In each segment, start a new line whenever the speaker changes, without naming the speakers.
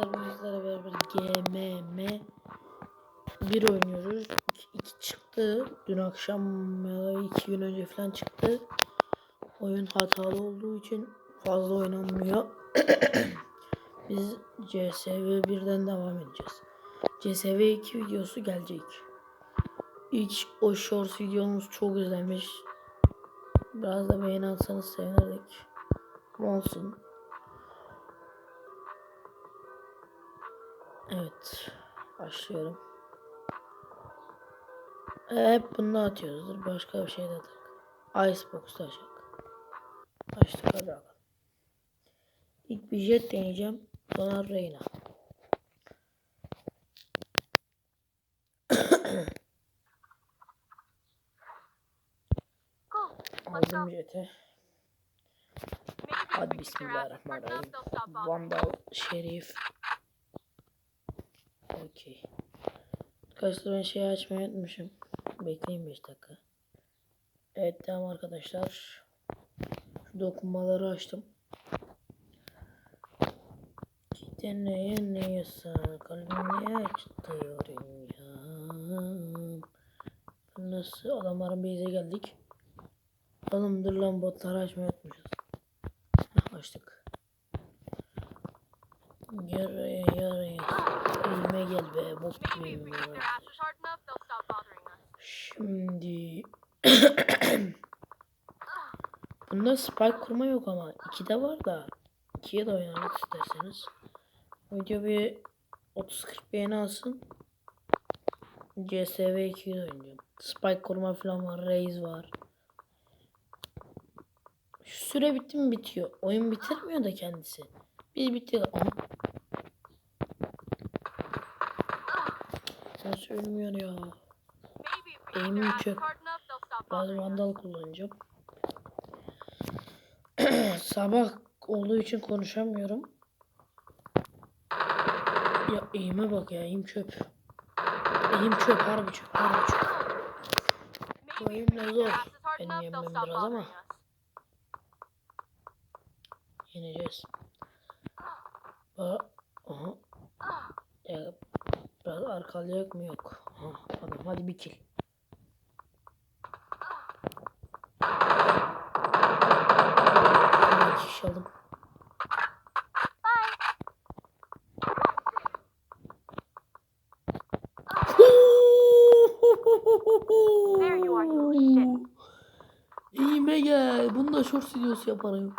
Arkadaşlar bu sizlerle beraber GMM 1 oynuyoruz. 2 çıktı. Dün akşam ya da 2 gün önce falan çıktı. Oyun hatalı olduğu için fazla oynanmıyor. Biz CSV 1'den devam edeceğiz. CSV 2 videosu gelecek. İlk o short videomuz çok izlenmiş. Biraz da beğeni atsanız sevinirdik. Olsun. Evet. Başlıyorum. Hep bunu atıyoruzdur. Başka bir şey de atak. Icebox açacak. Açtık hadi bakalım. İlk bir jet deneyeceğim. Sonra Reyna. Aldım jeti. Hadi bismillahirrahmanirrahim. Vandal, Şerif. Okey. Arkadaşlar ben şeyi açmayı unutmuşum. Bekleyin 5 dakika. Evet tamam arkadaşlar. Şu dokunmaları açtım. Giden neye neyse kalbimi açtırıyorum ya. Nasıl adamların base'e geldik. Oğlum lan botları açmayı unutmuşuz. Açtık. Yaraya. Elime gel be bok gibiyim ya. Şimdi Bunda spike kurma yok ama 2'de var da 2'ye de oynarız isterseniz. Video bir 30-40 beğeni alsın. CSV 2'yi de oynayacağım. Spike kurma falan var. Raze var. Şu süre bitti mi bitiyor. Oyun bitirmiyor da kendisi. Bir bitiyor. Aim'im
their asses
çöp.
us.
vandal kullanacağım. Sabah olduğu için konuşamıyorum. Ya eğime bak ya eğim çöp. Eğim çöp harbi çöp harbi çöp.
We
ne zor. Benim
stop
biraz ama. Yeneceğiz. Ba Aha. Ya, biraz arkalayak mı yok. Aha, adam hadi bir kill.
Little
İyime gel. Bunu da short videosu yaparım.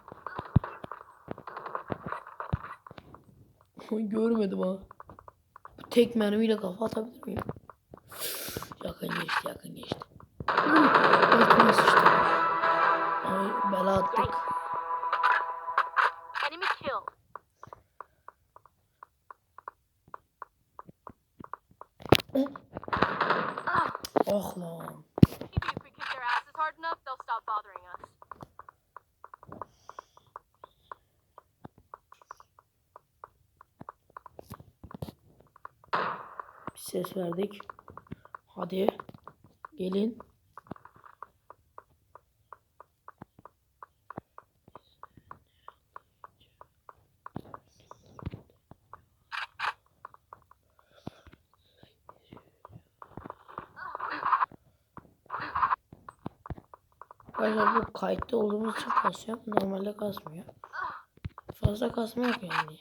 Görmedim ha. Tek mermiyle kafa atabilir miyim? Yakın geçti, yakın geçti. Ses verdik. Hadi. Gelin. Arkadaşlar bu kayıtta olduğumuz için kasıyor. Normalde kasmıyor. Fazla kasma yok yani.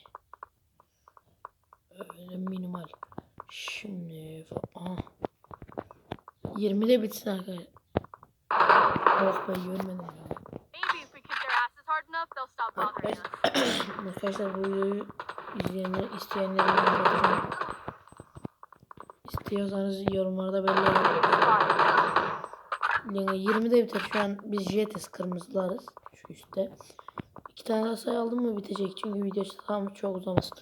Öyle minimal. Şimdi aha. 20'de bitsin arkadaşlar. Oh be görmedim ya. Arkadaşlar, bu videoyu izleyenler, isteyenlerin. İstiyorsanız yorumlarda belirleyin. Yani 20'de biter. Şu an biz JTS kırmızılarız. Şu üstte. İki tane daha sayı aldım mı bitecek. Çünkü video tamam çok uzamasın.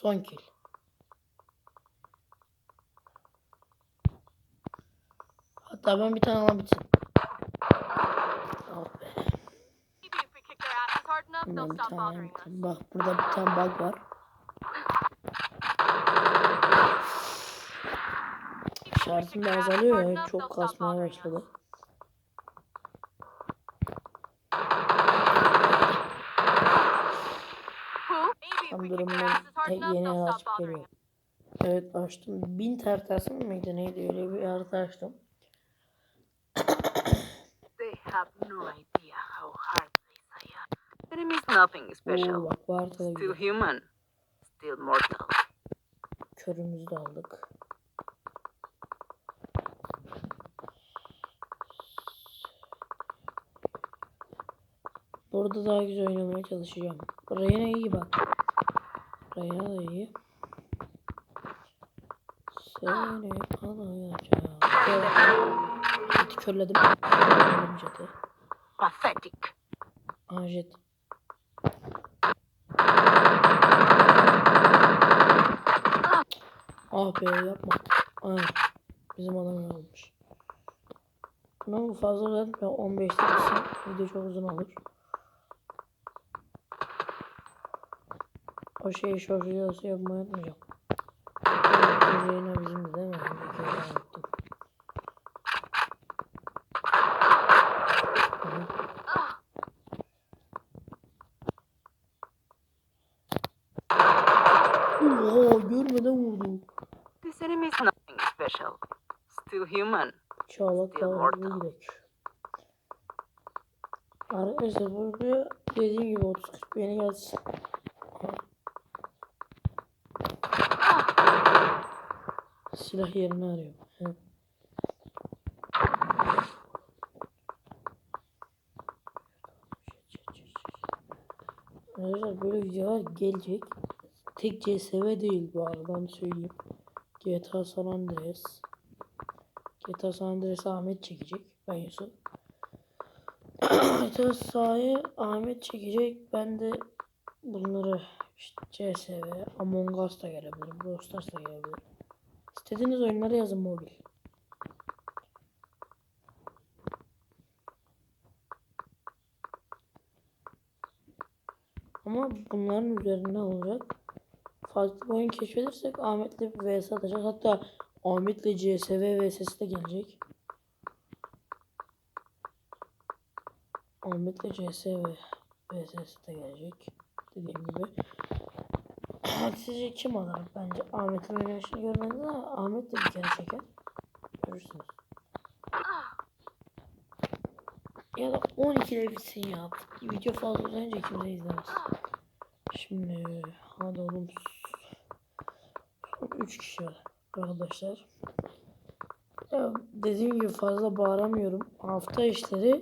Son kill. Hatta ben bir tane alan bitsin. Oh bir tane. Bak burada bir tane bug var. Şarjım da azalıyor. Çok kasmaya başladı. Tam
We kick
durumu
their asses hard
tek
enough,
yeni açıp
stop bothering
geliyor. Evet açtım. Bin haritası mıydı neydi öyle bir harita açtım.
They have no idea how hard they are. Enemy's nothing
Oo bak bu haritada
Still
güzel.
human. Still mortal.
Körümüzü de aldık. Burada daha güzel oynamaya çalışacağım. Reyna iyi bak. Reyna da iyi. Seni alacağım. Jeti körledim. Körledim jeti.
Pathetic.
Aa jet. Ah be yapma. Ay. Bizim adam almış. Bunu fazla ya 15 dakika video çok uzun olur. O şeyi short videosu yapmayı unutmayacağım. Yine bizim de değil mi? Oha görmeden vurdu.
This enemy's nothing special. Still human.
Çağlak
mortal.
gidelim. Arkadaşlar burada dediğim gibi 30-40 beğeni gelsin. Silah yerini arıyor. He. Arkadaşlar böyle videolar gelecek. Tek CSV değil bu arada söyleyeyim. GTA San Andreas. GTA San Andreas Ahmet çekecek. Ben Yusuf. GTA sahayı Ahmet çekecek. Ben de bunları işte CSV, Among Us da gelebilir. Brawl Stars da gelebilir. İstediğiniz oyunları yazın mobil. Ama bunların üzerinde olacak. Farklı bir oyun keşfedersek Ahmet'le vs atacak. Hatta Ahmet'le CSV vs'si de gelecek. Ahmet'le CSV vs'si de gelecek. Dediğim gibi. Sizce kim alır? Bence Ahmet'in oynayışını görmediniz ama Ahmet de bir kere çeker. Görürsünüz. Ya da 12'de bitsin ya. Video fazla uzayınca kimse izlemez. Şimdi hadi oğlum. Son 3 kişi arkadaşlar. Ya dediğim gibi fazla bağıramıyorum. Hafta işleri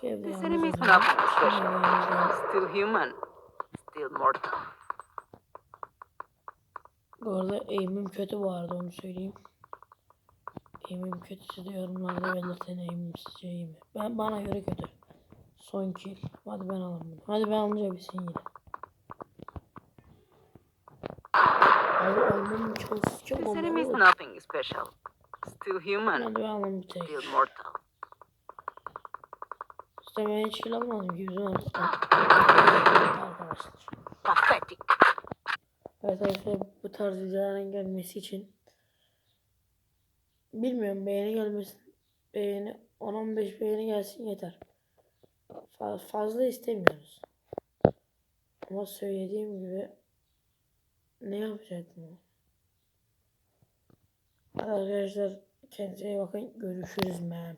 This special.
yalnız oynayayım.
Still human. Still mortal.
Bu arada aim'im kötü bu arada onu söyleyeyim. Aim'im kötü siz de yorumlarda belirtin aim'im sizce iyi mi? Ben bana göre kötü. Son kill. Hadi ben alayım bunu. Hadi ben alınca bitsin yine. Abi almam çok çok
This
olmalı.
enemy's nothing special. Still human.
Hadi ben alayım bir tek.
Still mortal.
İşte ben hiç kill almadım ki bizim arkadaşlar.
Pathetic.
Evet arkadaşlar bu tarz videoların gelmesi için bilmiyorum beğeni gelmesin. Beğeni 10-15 beğeni gelsin yeter. Fa- fazla istemiyoruz. Ama söylediğim gibi ne yapacaktım? Arkadaşlar kendinize iyi bakın. Görüşürüz. Man.